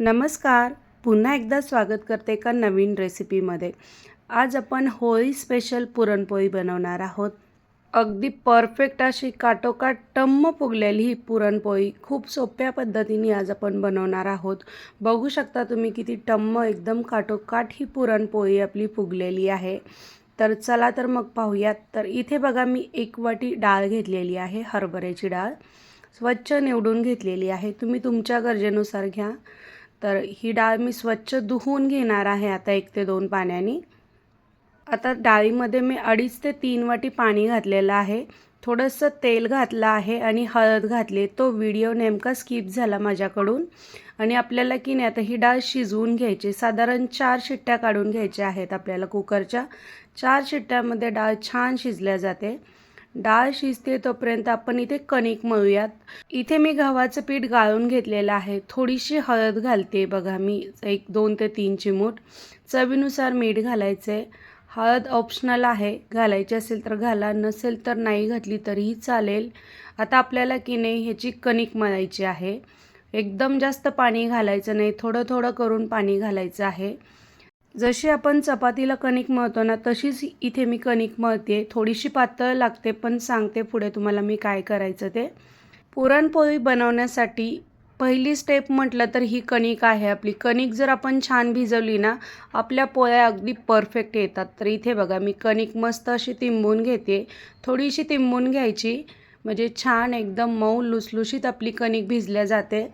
नमस्कार. पुन्हा एकदा स्वागत करते एका नवीन रेसिपीमध्ये आज आपण होळी स्पेशल पुरणपोळी बनवणार आहोत. अगदी परफेक्ट अशी काटोकाट टम्म फुगलेली ही पुरणपोळी खूप सोप्या पद्धतीने आज आपण बनवणार आहोत. बघू शकता तुम्ही किती टम्म एकदम काटोकाट ही पुरणपोळी आपली फुगलेली आहे. तर चला तर मग पाहूयात. तर इथे बघा मी एक वाटी डाळ घेतलेली आहे हरभऱ्याची डाळ. स्वच्छ निवडून घेतलेली आहे. तुम्ही तुमच्या गरजेनुसार घ्या. तर ही डाळ मी स्वच्छ धुवून घेणार आहे आता एक ते दोन पाण्याने. आता डाळीमध्ये मी अडीच ते तीन वाटी पाणी घातलेलं आहे. थोडंसं तेल घातलं आहे आणि हळद घातली तो व्हिडिओ नेमका स्किप झाला माझ्याकडून. आणि आपल्याला की नाही आता ही डाळ शिजवून घ्यायची. साधारण चार शिट्ट्या काढून घ्यायच्या आहेत आपल्याला कुकरच्या. चार शिट्ट्यामध्ये डाळ छान शिजल्या जाते. डाळ शिजते तोपर्यंत आपण इथे कणिक मळूयात. इथे मी गव्हाचं पीठ गाळून घेतलेलं आहे. थोडीशी हळद घालते बघा मी एक दोन ते तीन चिमूट. चवीनुसार मीठ घालायचं आहे हळद ऑप्शनल आहे. घालायची असेल तर घाला नसेल तर नाही घातली तरीही चालेल. आता आपल्याला की नाही ह्याची कणिक मळायची आहे. एकदम जास्त पाणी घालायचं नाही. थोडं थोडं करून पाणी घालायचं आहे. जशी आपण चपातीला कणिक मळतो ना तशीच इथे मी कणिक मळते. थोडीशी पातळ लागते पण सांगते पुढे तुम्हाला मी काय करायचं ते. पुरणपोळी बनवण्यासाठी पहिली स्टेप म्हटलं तर ही कणिक आहे आपली. कणिक जर आपण छान भिजवली ना आपल्या पोळ्या अगदी परफेक्ट येतात. तर इथे बघा मी कणिक मस्त अशी तिंबून घेते. थोडीशी तिंबून घ्यायची म्हणजे छान एकदम मऊ लुसलुशीत आपली कणिक भिजल्या जाते.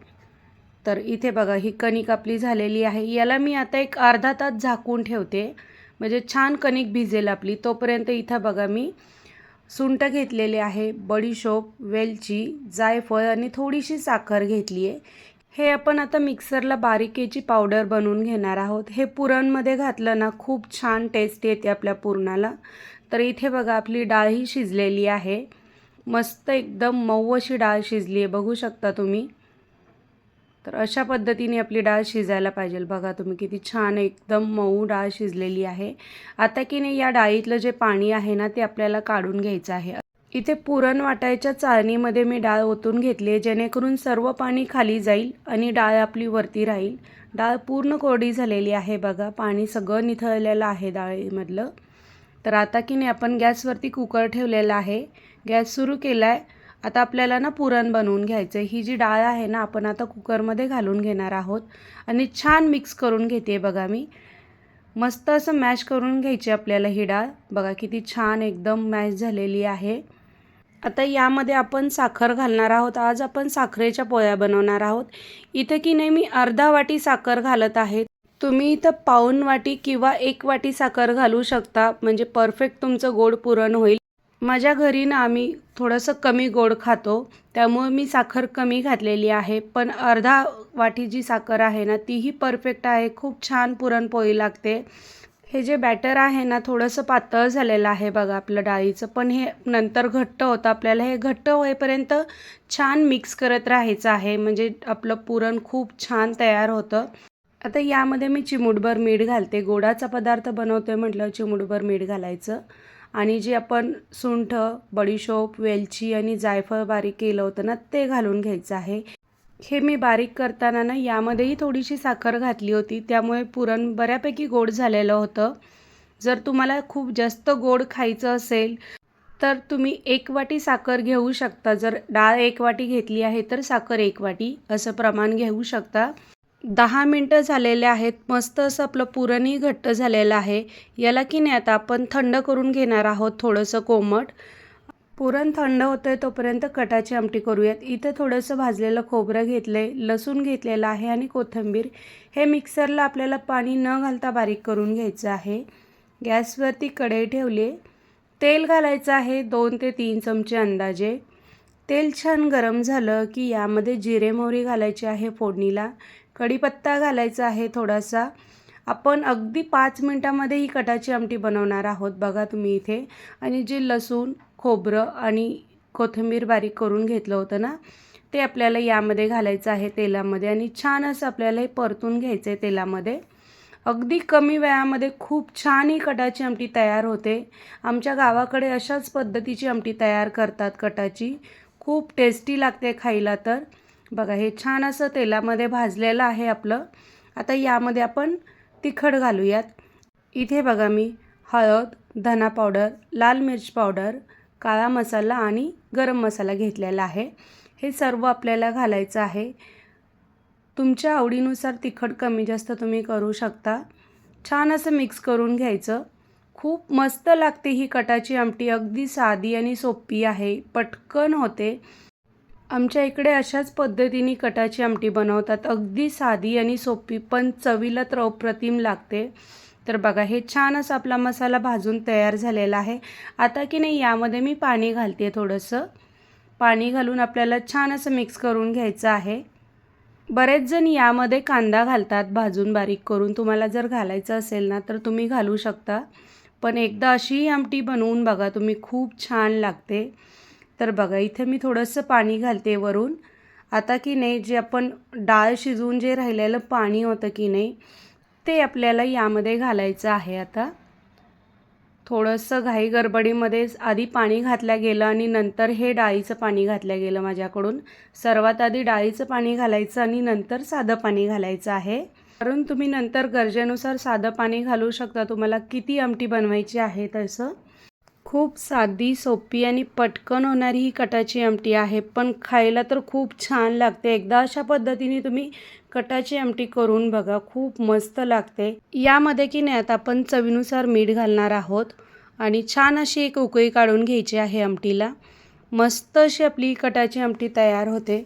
तर इथे बघा ही कणिक आपली झालेली आहे. याला मी आता एक अर्धा तास झाकून ठेवते. म्हणजे छान कणिक भिजेल आपली. तोपर्यंत इथं बघा मी सुंट घेतलेले आहे बडीशोप वेलची जायफळ आणि थोडीशी साखर घेतली आहे हे आपण आता मिक्सरला बारीकेची पावडर बनवून घेणार आहोत. हे पुरणमध्ये घातलं ना खूप छान टेस्ट येते आपल्या पुरणाला. तर इथे बघा आपली डाळ ही शिजलेली आहे. मस्त एकदम मऊ अशी डाळ शिजली आहे बघू शकता तुम्ही. तर अशा पद्धतीने आपली डाळ शिजायला पाहिजे. बघा तुम्ही किती छान एकदम मऊ डाळ शिजलेली आहे. आता की नाही या डाळीतलं जे पाणी आहे ना ते आपल्याला काढून घ्यायचं आहे. इथे पुरण वाटायच्या चाळणीमध्ये मी डाळ ओतून घेतली आहे जेणेकरून सर्व पाणी खाली जाईल आणि डाळ आपली वरती राहील. डाळ पूर्ण कोरडी झालेली आहे बघा पाणी सगळं निथळलेलं आहे डाळीमधलं. तर आता की नाही आपण गॅसवरती कुकर ठेवलेला आहे. गॅस सुरू केला आहे आता आपल्याला ना पुरण बनवून घ्यायचं आहे ही जी डाळ आहे ना आपण आता कुकरमध्ये घालून घेणार आहोत. आणि छान मिक्स करून घेते बघा मी. मस्त असं मॅश करून घ्यायची आपल्याला ही डाळ. बघा किती छान एकदम मॅश झालेली आहे. आता यामध्ये आपण साखर घालणार आहोत. आज आपण साखरेच्या पोळ्या बनवणार आहोत. इथं की नाही मी अर्धा वाटी साखर घालत आहे. तुम्ही इथं पाऊन वाटी किंवा एक वाटी साखर घालू शकता. म्हणजे परफेक्ट तुमचं गोड पुरण होईल. माझ्या घरी ना आम्ही थोडंसं कमी गोड खातो. त्यामुळे मी साखर कमी घातलेली आहे. पण अर्धा वाटी जी साखर आहे ना तीही परफेक्ट आहे. खूप छान पुरणपोळी लागते. हे जे बॅटर आहे ना थोडंसं पातळ झालेलं आहे बघा आपलं डाळीचं. पण हे नंतर घट्ट होतं. आपल्याला हे घट्ट होईपर्यंत छान मिक्स करत राहायचं आहे. म्हणजे आपलं पुरण खूप छान तयार होतं. आता यामध्ये मी चिमूटभर मीठ घालते. गोडाचा पदार्थ बनवतोय म्हटलं चिमूटभर मीठ घालायचं. आणि जे आपण सुंठ बडीशोप वेलची आणि जायफळ बारीक केलं होतं ना ते घालून घ्यायचं आहे. हे मी बारीक करताना ना यामध्येही थोडीशी साखर घातली होती. त्यामुळे पुरण बऱ्यापैकी गोड झालेलं होतं. जर तुम्हाला खूप जास्त गोड खायचं असेल तर तुम्ही एक वाटी साखर घेऊ शकता. जर डाळ एक वाटी घेतली आहे तर साखर एक वाटी असं प्रमाण घेऊ शकता. दहा मिनटं झालेले आहेत. मस्त असं आपलं पुरणही घट्ट झालेलं आहे. याला की नाही आता आपण थंड करून घेणार आहोत थोडंसं कोमट. पुरण थंड होतं आहे तोपर्यंत कटाची आमटी करूयात. इथं थोडंसं भाजलेलं खोबरं घेतलं आहे लसूण घेतलेलं आहे आणि कोथिंबीर. हे मिक्सरला आपल्याला पाणी न घालता बारीक करून घ्यायचं आहे. गॅसवरती कढई ठेवली तेल घालायचं आहे दोन ते तीन चमचे अंदाजे. तेल छान गरम झालं की यामध्ये जिरे मोहरी घालायची आहे फोडणीला. कढीपत्ता घालायचा आहे थोडासा. आपण अगदी पाच मिनटामध्ये ही कटाची आमटी बनवणार आहोत. बघा तुम्ही इथे. आणि जे लसूण खोबरं आणि कोथिंबीर बारीक करून घेतलं होतं ना ते आपल्याला यामध्ये घालायचं आहे तेलामध्ये. आणि छान असं आपल्याला हे परतून घ्यायचं आहे तेलामध्ये. अगदी कमी वेळामध्ये खूप छान ही कटाची आमटी तयार होते. आमच्या गावाकडे अशाच पद्धतीची आमटी तयार करतात कटाची. खूप टेस्टी लागते खायला तर. बघा हे छान असं तेलामध्ये भाजलेलं आहे आपलं. आता यामध्ये आपण तिखट घालूयात. इथे बघा मी हळद धना पावडर लाल मिरच पावडर काळा मसाला आणि गरम मसाला घेतलेला आहे. हे सर्व आपल्याला घालायचं आहे. तुमच्या आवडीनुसार तिखट कमी जास्त तुम्ही करू शकता. छान असं मिक्स करून घ्यायचं. खूप मस्त लागते ही कटाची आमटी. अगदी साधी आणि सोपी आहे. पटकन होते. आमच्या इकडे अशाच पद्धतीने कटाची आमटी बनवतात. अगदी साधी आणि सोपी पण चवीला तर अप्रतिम लागते. तर बघा हे छान असं आपला मसाला भाजून तयार झालेला आहे. आता की नाही यामध्ये मी पाणी घालते थोडंसं. पाणी घालून आपल्याला छान असं मिक्स करून घ्यायचं आहे. बरेच जण यामध्ये कांदा घालतात भाजून बारीक करून. तुम्हाला जर घालायचं असेल ना तर तुम्ही घालू शकता. पण एकदा अशी आमटी बनवून बघा तुम्ही खूप छान लागते. तर बघा इथे मी थोडंसं पाणी घालते वरून. आता की नाही जे आपण डाळ शिजवून जे राहिलेलं पाणी होतं की नाही ते आपल्याला यामध्ये घालायचं आहे आता. थोडंसं घाई गडबडीमध्ये आधी पाणी घातलं गेलं आणि नंतर हे डाळीचं पाणी घातलं गेलं माझ्याकडून. सर्वात आधी डाळीचं पाणी घालायचं आणि नंतर साधं पाणी घालायचं आहे. कारण तुम्ही नंतर गरजेनुसार साधं पाणी घालू शकता. तुम्हाला किती आमटी बनवायची आहे तसं. खूप साधी सोपी आणि पटकन होणारी ही कटाची आमटी आहे. पण खायला तर खूप छान लागते. एकदा अशा पद्धतीने तुम्ही कटाची आमटी करून बघा. खूप मस्त लागते. यामध्ये की नाही आता आपण चवीनुसार मीठ घालणार आहोत आणि छान अशी एक उकळी काढून घ्यायची आहे आमटीला. मस्त अशी आपली कटाची आमटी तयार होते.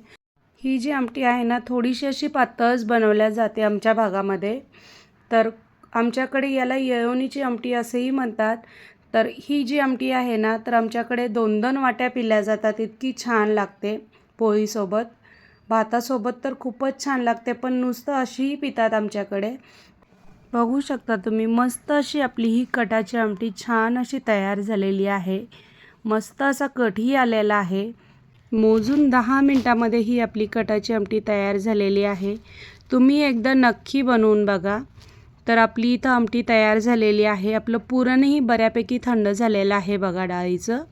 ही जी आमटी आहे ना थोडीशी अशी पातळच बनवल्या जाते आमच्या भागामध्ये. तर आमच्याकडे याला येळवणीची आमटी असेही म्हणतात. तर ही जी आमटी आहे ना तर आमच्याकडे दोन दोन वाट्या पिल्या जातात इतकी छान लागते पोळीसोबत. भातासोबत तर खूपच छान लागते पण नुसतं अशीही पितात आमच्याकडे. बघू शकता तुम्ही मस्त अशी आपली ही कटाची आमटी छान अशी तयार झालेली आहे. मस्त असा कटही आलेला आहे. मोजून दहा मिनटामध्ये ही आपली कटाची आमटी तयार झालेली आहे. तुम्ही एकदा नक्की बनवून बघा. तर आपली इथं आमटी तयार झालेली आहे. आपलं पुरणही बऱ्यापैकी थंड झालेलं आहे बघा डाळीचं.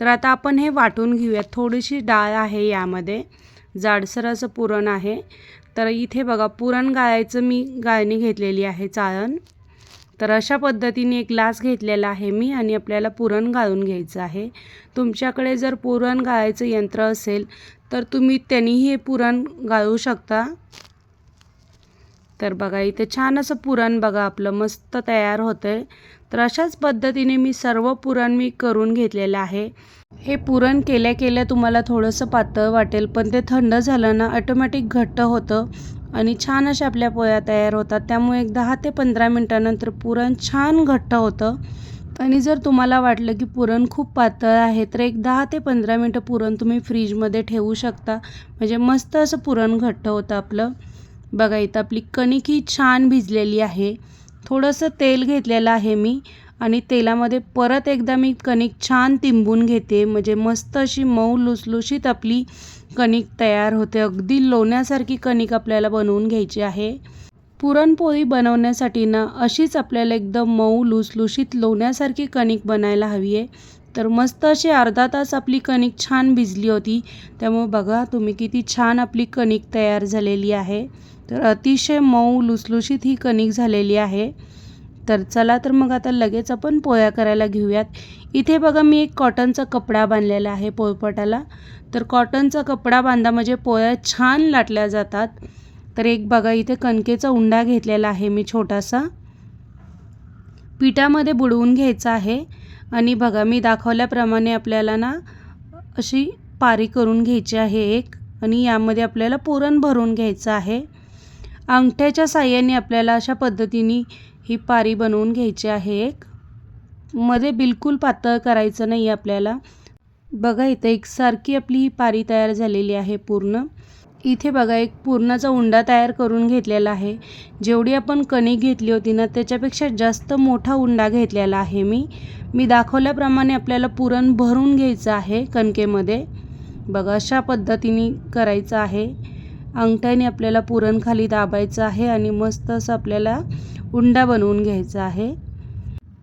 तर आता आपण हे वाटून घेऊयात. थोडीशी डाळ आहे यामध्ये. जाडसर असं पुरण आहे. तर इथे बघा पुरण गाळायचं मी गाळणी घेतलेली आहे चाळण. तर अशा पद्धतीने एक ग्लास घेतलेला आहे मी आणि आपल्याला पुरण गाळून घ्यायचं आहे. तुमच्याकडे जर पुरण गाळायचं यंत्र असेल तर तुम्ही त्यांनीही हे पुरण गाळू शकता. तर बघा इथे छान असं पुरण बघा आपलं मस्त तयार होतं आहे तर अशाच पद्धतीने मी सर्व पुरण मी करून घेतलेलं आहे. हे पुरण केल्या केल्या तुम्हाला थोडंसं पातळ वाटेल पण ते थंड झालं ना ऑटोमॅटिक घट्ट होतं आणि छान अशा आपल्या पोळ्या तयार होतात. त्यामुळे एक दहा ते पंधरा मिनटानंतर पुरण छान घट्ट होतं. आणि जर तुम्हाला वाटलं की पुरण खूप पातळ आहे तर एक दहा ते पंधरा मिनटं पुरण तुम्ही फ्रीजमध्ये ठेवू शकता. म्हणजे मस्त असं पुरण घट्ट होतं आपलं. बघा इथं आपली कणिक ही छान भिजलेली आहे. थोडंसं तेल घेतलेलं आहे मी आणि तेलामध्ये परत एकदा मी कणिक छान तिंबून घेते. म्हणजे मस्त अशी मऊ लुसलुशीत आपली कणिक तयार होते. अगदी लोण्यासारखी कणिक आपल्याला बनवून घ्यायची आहे. पुरणपोळी बनवण्यासाठी ना अशीच आपल्याला एकदम मऊ लुसलुशीत लोण्यासारखी कणिक बनायला हवी आहे. तर मस्त अशी अर्धा तास आपली कणिक छान भिजली होती. त्यामुळे बघा तुम्ही किती छान आपली कणिक तयार झालेली आहे. तर अतिशय मऊ लुसलुशीत ही कणिक झालेली आहे. तर चला तर मग आता लगेच आपण पोळ्या करायला घेऊयात. इथे बघा मी एक कॉटनचा कपडा बांधलेला आहे पोळपटाला. तर कॉटनचा कपडा बांधा म्हणजे पोळ्या छान लाटल्या जातात. तर एक बघा इथे कणकेचा उंडा घेतलेला आहे मी छोटासा. पिठामध्ये बुडवून घ्यायचा आहे. आणि बघा मी दाखवल्याप्रमाणे आपल्याला ना अशी पारी करून घ्यायची आहे एक आणि यामध्ये आपल्याला पुरण भरून घ्यायचं आहे. अंगठ्याच्या साह्याने आपल्याला अशा पद्धतीने ही पारी बनवून घ्यायची आहे एक. मध्ये बिलकुल पातळ करायचं नाही आपल्याला. बघा इथं एकसारखी आपली ही पारी तयार झालेली आहे पूर्ण. इथे बघा एक पूर्णाचा उंडा तयार करून घेतलेला आहे. जेवढी आपण कणिक घेतली होती ना त्याच्यापेक्षा जास्त मोठा उंडा घेतलेला आहे मी. मी दाखवल्याप्रमाणे आपल्याला पुरण भरून घ्यायचं आहे कणकेमध्ये. बघा अशा पद्धतीने करायचं आहे. अंगठ्याने आपल्याला पुरण खाली दाबायचं आहे आणि मस्त असं आपल्याला उंडा बनवून घ्यायचा आहे.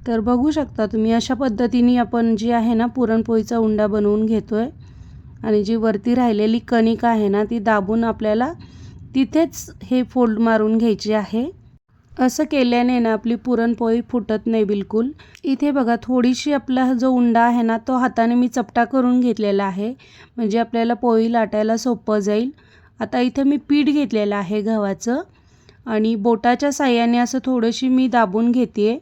तर बघू शकता तुम्ही अशा पद्धतीने आपण जी आहे ना पुरणपोळीचा उंडा बनवून घेतो आहे आणि जी वरती राहिलेली कणिक आहे ना ती दाबून आपल्याला तिथेच हे फोल्ड मारून घ्यायची आहे. असं केल्याने ना आपली पुरणपोळी फुटत नाही बिलकुल. इथे बघा थोडीशी आपला जो उंडा आहे ना तो हाताने मी चपटा करून घेतलेला आहे. म्हणजे आपल्याला पोळी लाटायला सोपं जाईल. आता इथे मी पीठ घेतलेलं आहे गव्हाचं. आणि बोटाच्या साह्याने असं थोडीशी मी दाबून घेते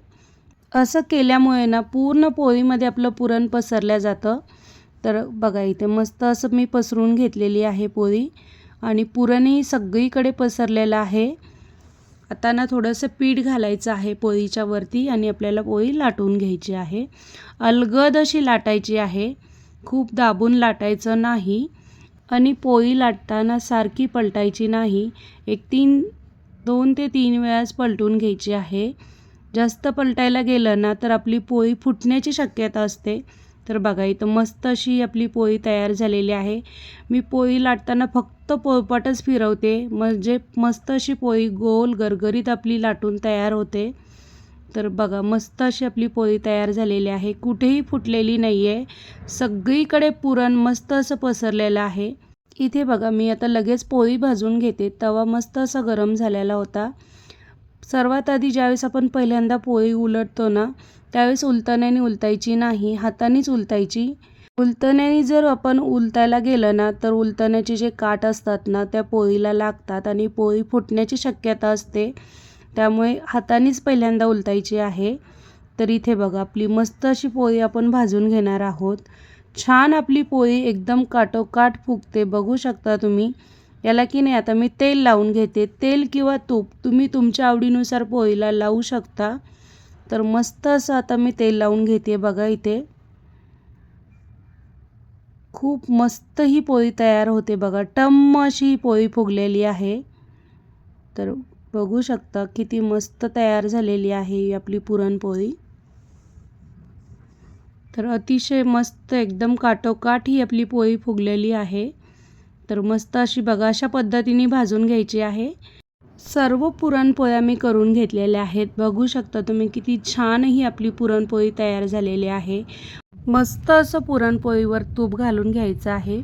असं केल्यामुळे ना पूर्ण पोळीमध्ये आपलं पुरण पसरल्या जातं. तर बघा इथे मस्त असं मी पसरून घेतलेली आहे पोळी आणि पुरणही सगळीकडे पसरलेलं आहे. आता ना थोडंसं पीठ घालायचं आहे पोळीच्या वरती आणि आपल्याला पोळी लाटून घ्यायची आहे. अलगद अशी लाटायची आहे. खूप दाबून लाटायचं नाही आणि पोळी लाटताना सारखी पलटायची नाही. एक तीन दोन ते तीन वेळाच पलटून घ्यायची आहे. जास्त पलटायला गेलं ना तर आपली पोळी फुटण्याची शक्यता असते. तर बघा इथं मस्त अशी आपली पोळी तयार झालेली आहे. मी पोळी लाटताना फक्त पोळपाटच फिरवते. म्हणजे मस्त अशी पोळी गोल गरगरीत आपली लाटून तयार होते. तर बघा मस्त अशी आपली पोळी तयार झालेली आहे. कुठेही फुटलेली नाही आहे सगळीकडे पुरण मस्त असं पसरलेलं आहे. इथे बघा मी आता लगेच पोळी भाजून घेते. तवा मस्त असा गरम झालेला होता. सर्वात आधी ज्यावेळेस आपण पहिल्यांदा पोळी उलटतो ना त्यावेळेस उलतण्याने उलतायची नाही हातानेच उलतायची उलतण्याने जर आपण उलतायला गेलं ना तर उलटण्याचे जे काठ असतात ना त्या पोळीला लागतात आणि पोळी फुटण्याची शक्यता असते. त्यामुळे हातानेच पहिल्यांदा उलतायची आहे. तर इथे बघा आपली मस्त अशी पोळी आपण भाजून घेणार आहोत. छान आपली पोळी एकदम काटोकाट फुगते बघू शकता तुम्ही. याला की नाही आता मी तेल लावून घेते. तेल किंवा तूप तुम्ही तुमच्या आवडीनुसार पोळीला लावू शकता. तर मस्त असं आता मी तेल लावून घेते बघा इथे. खूप मस्त ही पोळी तयार होते बघा. टम्म अशी ही पोळी फुगलेली आहे. तर बघू शकता किती मस्त तयार झालेली आहे ही आपली पुरणपोळी तर अतिशय मस्त एकदम काटोकाठ ही आपली पोळी फुगलेली आहे. तर मस्त अशी बघा अशा पद्धतीने भाजून घ्यायची आहे. सर्व पुरणपोळ्या मी करून घेतलेल्या आहेत. बघू शकता तुम्ही किती छान ही आपली पुरणपोळी तयार झालेली आहे. मस्त असं पुरणपोळीवर तूप घालून घ्यायचं आहे.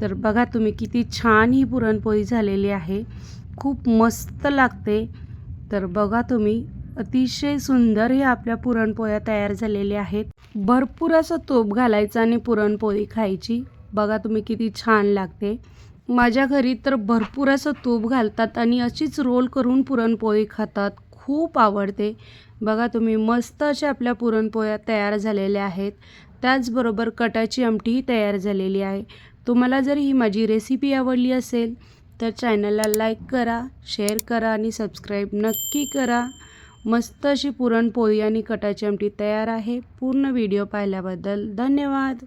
तर बघा तुम्ही किती छान ही पुरणपोळी झालेली आहे. खूप मस्त लागते. तर बघा तुम्ही अतिशय सुंदर हे आपल्या पुरणपोळ्या तयार झालेल्या आहेत. भरपूर असं तूप घालायचं आणि पुरणपोळी खायची. बघा तुम्ही किती छान लागते. माझ्या घरी तर भरपूर असं तूप घालतात आणि अशीच रोल करून पुरणपोळी खातात. खूप आवडते. बघा तुम्ही मस्त अशा आपल्या पुरणपोळ्या तयार झालेल्या आहेत. त्याचबरोबर कटाची आमटीही तयार झालेली आहे. तुम्हाला जर ही माझी रेसिपी आवडली असेल तर चॅनलला लाईक करा शेअर करा आणि सबस्क्राईब नक्की करा. मस्त अशी पुरणपोळी आणि कटाची आमटी तयार आहे. पूर्ण व्हिडिओ पाहिल्याबद्दल धन्यवाद.